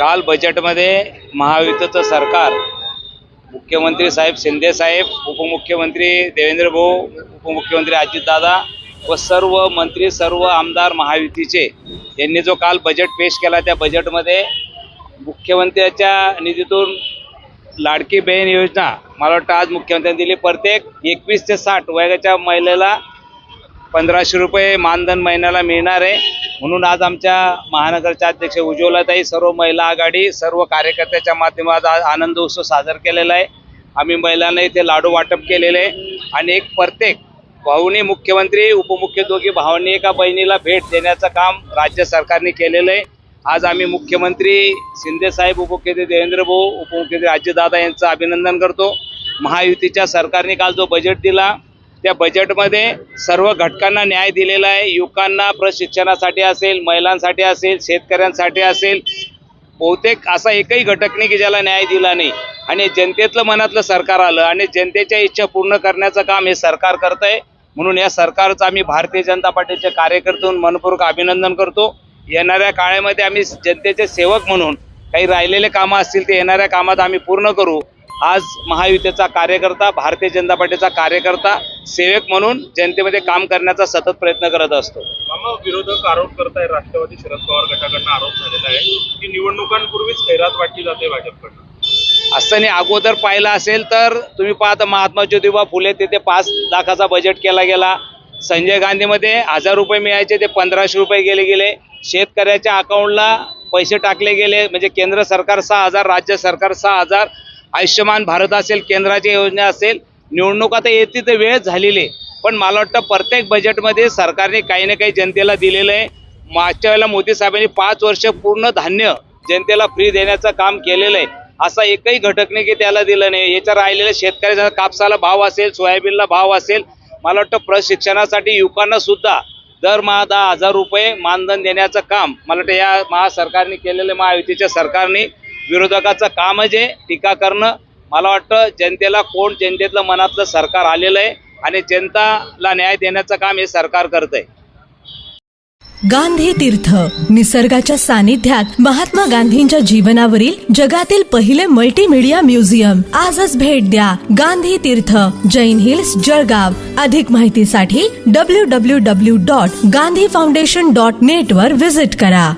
काल बजेटमध्ये महायुतीचं सरकार मुख्यमंत्री साहेब शिंदे साहेब उपमुख्यमंत्री देवेंद्र भाऊ उपमुख्यमंत्री अजितदादा व सर्व मंत्री सर्व आमदार महायुतीचे. यांनी जो काल बजेट पेश केला त्या बजेटमध्ये मुख्यमंत्र्याच्या निधीतून लाडकी बहीण योजना मला वाटतं आज मुख्यमंत्र्यांनी दिली. प्रत्येक एकवीस ते साठ वयाच्या महिलेला पंधराशे रुपये मानधन महिन्याला मिळणार आहे. म्हणून आज आमच्या महानगरच्या अध्यक्ष उज्ज्वलाताई सर्व महिला आघाडी सर्व कार्यकर्त्याच्या माध्यमात आज आनंद उत्सव साजरा केलेला आहे. आम्ही महिलांना इथे लाडू वाटप केलेले आहे. आणि एक प्रत्येक भाऊनी मुख्यमंत्री उपमुख्य दोघी भावांनी एका बहिणीला भेट देण्याचं काम राज्य सरकारने केलेलं आहे. आज आम्ही मुख्यमंत्री शिंदेसाहेब उपमुख्यमंत्री देवेंद्र भाऊ उपमुख्यमंत्री अजितदादा यांचं अभिनंदन करतो. महायुतीच्या सरकारने काल जो बजेट दिला त्या बजेटमध्ये सर्व घटकांना न्याय दिलेला आहे. युवकांना प्रशिक्षणासाठी असेल महिलांसाठी असेल शेतकऱ्यांसाठी असेल बहुतेक असा एकही घटक नाही की ज्याला न्याय दिला नाही. आणि जनतेतलं मनातलं सरकार आलं आणि जनतेच्या इच्छा पूर्ण करण्याचं काम हे सरकार करत आहे म्हणून या सरकारचं आम्ही भारतीय जनता पार्टीचे कार्यकर्ते म्हणून मनपूर्वक अभिनंदन करतो. येणाऱ्या काळामध्ये आम्ही जनतेचे सेवक म्हणून काही राहिलेले कामं असतील ते येणाऱ्या कामात आम्ही पूर्ण करू. आज महायुतीचा कार्यकर्ता भारतीय जनता पार्टीचा कार्यकर्ता सेवक म्हणून जनतेमध्ये काम करण्याचा सतत प्रयत्न करत असतो. विरोधक आरोप करताय राष्ट्रवादी शरद पवार गटाकडनं आरोप झालेला आहे की निवडणुकांपूर्वीच खैरात वाटली जाते भाजपकडनं. असं नाही अगोदर पाहिलं असेल तर तुम्ही पाहता महात्मा ज्योतिबा फुले तिथे पाच लाखाचा बजेट केला गेला. संजय गांधीमध्ये हजार रुपये मिळायचे ते पंधराशे रुपये गेले गेले. शेतकऱ्याच्या अकाउंटला पैसे टाकले गेले म्हणजे केंद्र सरकार सहा हजार राज्य सरकार सहा हजार. आयुष्यमान भारत असेल केंद्राची योजना असेल निवडणूक आता येते तर वेळ झालेली आहे. पण मला वाटतं प्रत्येक बजेटमध्ये सरकारने काही ना काही जनतेला दिलेलं आहे. मागच्या वेळेला मोदी साहेबांनी पाच वर्ष पूर्ण धान्य जनतेला फ्री देण्याचं काम केलेलं आहे. असा एकही घटक नाही की त्याला दिलं नाही. याच्या राहिलेल्या शेतकऱ्याचा कापसाला भाव असेल सोयाबीनला भाव असेल मला वाटतं प्रशिक्षणासाठी युवकांना सुद्धा दरमहा दहा हजार रुपये मानधन देण्याचं काम मला वाटतं या महासरकारने केलेलं महायुतीच्या सरकारने विरोधकाचं कामच आहे टीका करणं. मला वाटतं जनतेला कोण जनतेतलं मनातलं सरकार आलेलं आहे आणि जनताला न्याय देण्याचं काम हे सरकार करत आहे गांधी तीर्थ निसर्गाच्या सानिध्यात महात्मा गांधींच्या जीवनावरील जगातील पहिले मल्टीमीडिया म्युझियम आजच भेट द्या गांधी तीर्थ जैन हिल्स जळगाव. अधिक माहितीसाठी W W W dot Gandhi foundation dot net वर विजिट करा.